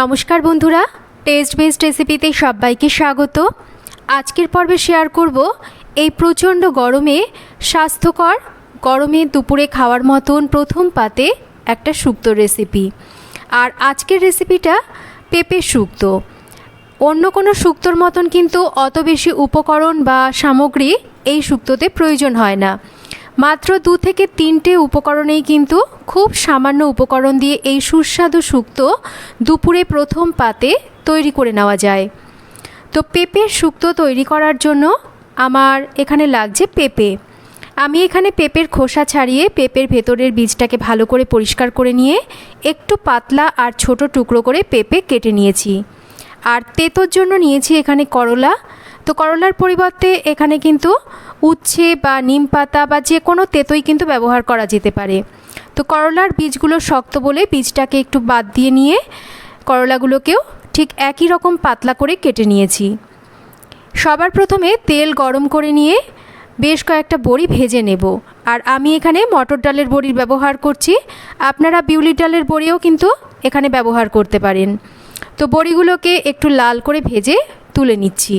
নমস্কার বন্ধুরা test best রেসিপিতে সবাইকে স্বাগত। আজকের পর্বে শেয়ার করব এই প্রচণ্ড গরমে স্বাস্থ্যকর, গরমে দুপুরে খাওয়ার মতন প্রথম পাতে একটা শুক্তো রেসিপি আর আজকের রেসিপিটা পেঁপে শুক্তো অন্য কোনো শুক্তোর মতন কিন্তু অত বেশি উপকরণ বা সামগ্রী এই শুক্তোতে প্রয়োজন হয় না। মাত্র দু থেকে তিনটে উপকরণেই কিন্তু খুব সামান্য উপকরণ দিয়ে এই সুস্বাদু শুক্তো দুপুরে প্রথম পাতে তৈরি করে নেওয়া যায়। তো পেঁপের শুক্তো তৈরি করার জন্য আমার এখানে লাগছে পেঁপে। আমি এখানে পেঁপের খোসা ছাড়িয়ে পেঁপের ভেতরের বীজটাকে ভালো করে পরিষ্কার করে নিয়ে একটু পাতলা আর ছোট টুকরো করে পেঁপে কেটে নিয়েছি। আর তেতোর জন্য নিয়েছি এখানে করলা তো করলার পরিবর্তে এখানে কিন্তু উচ্ছে বা নিম পাতা বা যে কোনো তেতোই কিন্তু ব্যবহার করা যেতে পারে। তো করলার বীজগুলো শক্ত বলে বীজটাকে একটু বাদ দিয়ে নিয়ে করলাগুলোকেও ঠিক একই রকম পাতলা করে কেটে নিয়েছি। সবার প্রথমে তেল গরম করে নিয়ে বেশ কয়েকটা বড়ি ভেজে নেব। আর আমি এখানে মটর ডালের বড়ির ব্যবহার করছি। আপনারা বিউলি ডালের বড়িও কিন্তু এখানে ব্যবহার করতে পারেন। তো বড়িগুলোকে একটু লাল করে ভেজে তুলে নিচ্ছি।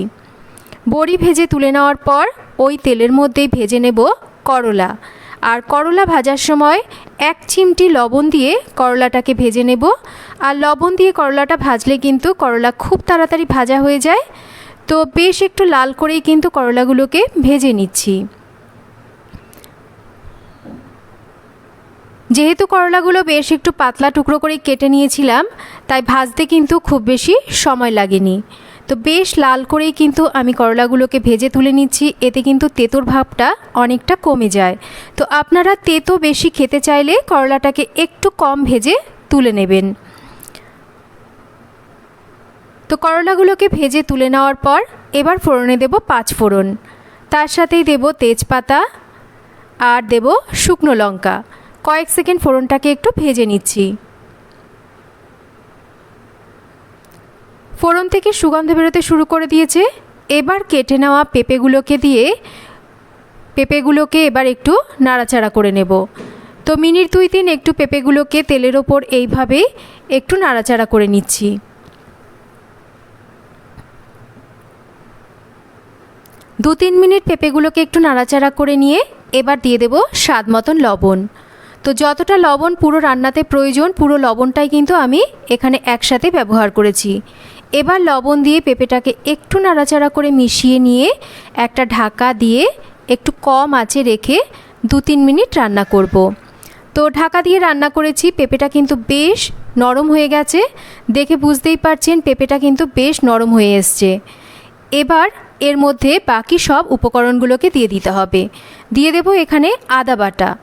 বড়ি ভেজে তুলে নেওয়ার পর ওই তেলের মধ্যেই ভেজে নেব করলা। আর করলা ভাজার সময় এক চিমটি লবণ দিয়ে করলাটাকে ভেজে নেব। আর লবণ দিয়ে করলাটা ভাজলে কিন্তু করলা খুব তাড়াতাড়ি ভাজা হয়ে যায়। তো বেশ একটু লাল করেই কিন্তু করলাগুলোকে ভেজে নিচ্ছি। যেহেতু করলাগুলো বেশ একটু পাতলা টুকরো করে কেটে নিয়েছিলাম, তাই ভাজতে কিন্তু খুব বেশি সময় লাগেনি। তো বেশ লাল করেই কিন্তু আমি করলাগুলোকে ভেজে তুলে নিচ্ছি, এতে কিন্তু তেঁতোর ভাবটা অনেকটা কমে যায়। তো আপনারা তেতো বেশি খেতে চাইলে করলাটাকে একটু কম ভেজে তুলে নেবেন। তো করলাগুলোকে ভেজে তুলে নেওয়ার পর এবার ফোড়নে দেব পাঁচ ফোড়ন। তার সাথেই দেব তেজপাতা আর দেব শুকনো লঙ্কা। কয়েক সেকেন্ড ফোড়নটাকে একটু ভেজে নিচ্ছি। ফোড়ন থেকে সুগন্ধ বেরোতে শুরু করে দিয়েছে। এবার কেটে নেওয়া পেঁপেগুলোকে দিয়ে পেঁপেগুলোকে এবার একটু নাড়াচাড়া করে নেব। তো মিনিট দুই তিন একটু পেঁপেগুলোকে তেলের ওপর এইভাবে একটু নাড়াচাড়া করে নিচ্ছি। দু তিন মিনিট পেঁপেগুলোকে একটু নাড়াচাড়া করে নিয়ে এবার দিয়ে দেব স্বাদ মতন লবণ। তো যতটা লবণ পুরো রান্নাতে প্রয়োজন, পুরো লবণটাই কিন্তু আমি এখানে একসাথে ব্যবহার করেছি। এবার লবণ দিয়ে পেঁপেটাকে একটু নাড়াচাড়া করে মিশিয়ে নিয়ে একটা ঢাকা দিয়ে একটু কম আঁচে রেখে দু তিন মিনিট রান্না করব। তো ঢাকা দিয়ে রান্না করেছি, পেঁপেটা কিন্তু বেশ নরম হয়ে গেছে। দেখে বুঝতেই পারছেন, পেঁপেটা কিন্তু বেশ নরম হয়ে এসছে। এবার এর মধ্যে বাকি সব উপকরণগুলোকে দিয়ে দিতে হবে। দিয়ে দেব এখানে আদা বাটা।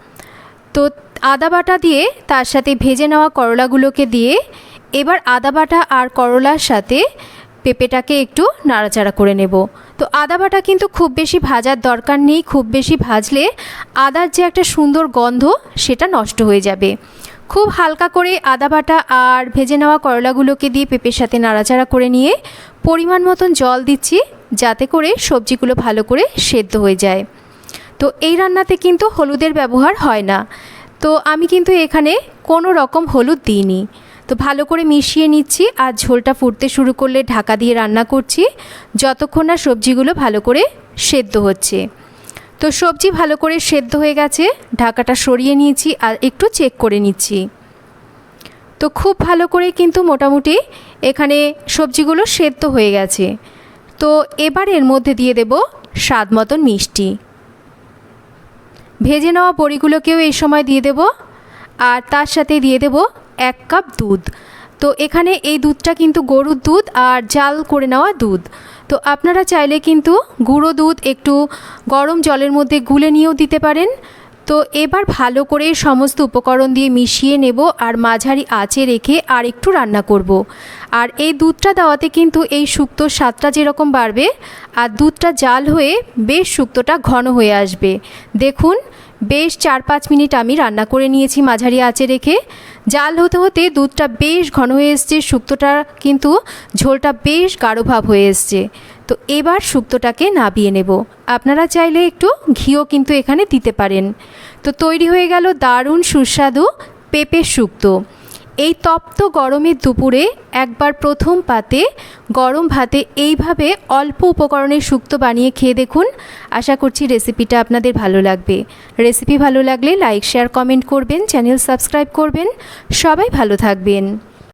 তো আদা বাটা দিয়ে তার সাথে ভেজে নেওয়া করলাগুলোকে দিয়ে এবার আদা বাটা আর করলার সাথে পেঁপেটাকে একটু নাড়াচাড়া করে নেব। তো আদা বাটা কিন্তু খুব বেশি ভাজার দরকার নেই, খুব বেশি ভাজলে আদার যে একটা সুন্দর গন্ধ সেটা নষ্ট হয়ে যাবে। খুব হালকা করে আদা বাটা আর ভেজে নেওয়া করলাগুলোকে দিয়ে পেঁপের সাথে নাড়াচাড়া করে নিয়ে পরিমাণ মতন জল দিচ্ছি যাতে করে সবজিগুলো ভালো করে সেদ্ধ হয়ে যায়। তো এই রান্নাতে কিন্তু হলুদের ব্যবহার হয় না। তো আমি কিন্তু এখানে কোনো রকম হলুদ দিইনি। তো ভালো করে মিশিয়ে নিচ্ছি আর ঝোলটা ফুটতে শুরু করলে ঢাকা দিয়ে রান্না করছি। যতক্ষণ না সবজিগুলো ভালো করে সেদ্ধ হচ্ছে। তো সবজি ভালো করে সেদ্ধ হয়ে গেছে, ঢাকাটা সরিয়ে নিয়েছি আর একটু চেক করে নিচ্ছি। তো খুব ভালো করে কিন্তু মোটামুটি এখানে সবজিগুলো সেদ্ধ হয়ে গেছে। তো এবার এর মধ্যে দিয়ে দেব স্বাদ মতন মিষ্টি। ভেজে নেওয়া বড়িগুলোকেও এই সময় দিয়ে দেব আর তার সাথে দিয়ে দেব এক কাপ দুধ। তো এখানে এই দুধটা কিন্তু গরুর দুধ আর জাল করে নেওয়া দুধ। তো আপনারা চাইলে কিন্তু গুঁড়ো দুধ একটু গরম জলের মধ্যে গুলে নিয়েও দিতে পারেন। তো এবার ভালো করে সমস্ত উপকরণ দিয়ে মিশিয়ে নেব আর মাঝারি আঁচে রেখে আর একটু রান্না করব। আর এই দুধটা দেওয়াতে কিন্তু এই শুক্তোর স্বাদটা যেরকম বাড়বে আর দুধটা জাল হয়ে বেশ শুক্তোটা ঘন হয়ে আসবে। দেখুন, বেশ চার পাঁচ মিনিট আমি রান্না করে নিয়েছি মাঝারি আঁচে রেখে। জাল হতে হতে দুধটা বেশ ঘন হয়ে এসছে, শুক্তোটা কিন্তু ঝোলটা বেশ গাঢ় ভাব হয়ে এসছে। তো এবার শুক্তোটাকে নাবিয়ে নেব। আপনারা চাইলে একটু ঘিও কিন্তু এখানে দিতে পারেন। তো তৈরি হয়ে গেল দারুণ সুস্বাদু পেঁপে শুক্তো। এই তপ্ত গরমের দুপুরে একবার প্রথম পাতে, গরম ভাতে এইভাবে অল্প উপকরণের শুক্তো বানিয়ে খেয়ে দেখুন। আশা করছি রেসিপিটা আপনাদের ভালো লাগবে। রেসিপি ভালো লাগলে লাইক, শেয়ার, কমেন্ট করবেন, চ্যানেল সাবস্ক্রাইব করবেন। সবাই ভালো থাকবেন।